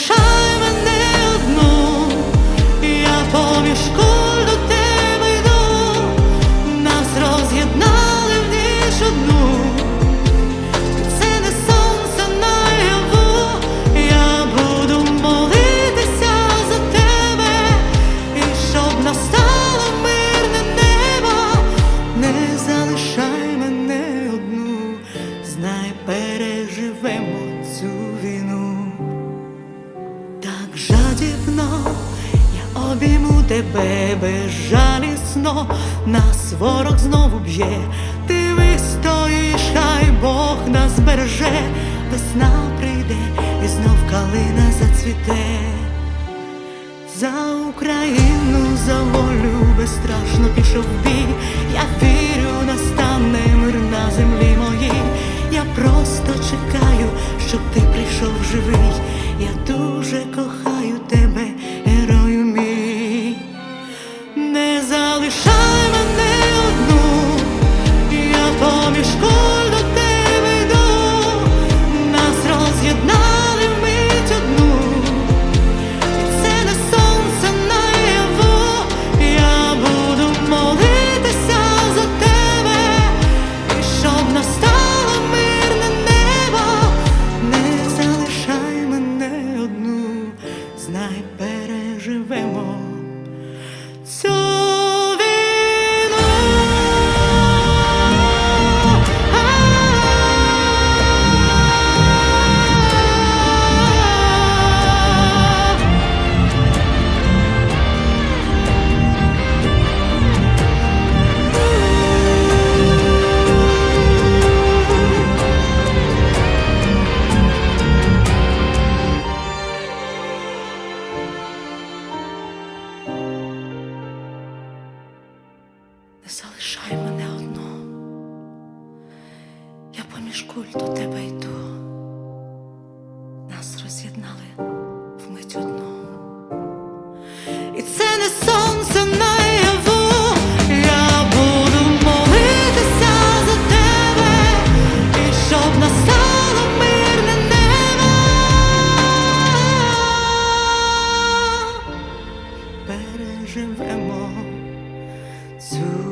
shine. тебе безжалісно, нас ворог знову б'є, ти вистоїш, хай Бог нас береже, весна прийде і знов калина зацвіте. За Україну, за волю безстрашно пішов бій. Я Поміж куль тебе йду, нас роз'єднали в вмить одну. І це не сонце наяву, я буду молитися за тебе, і щоб настало мирне небо. Переживемо цю.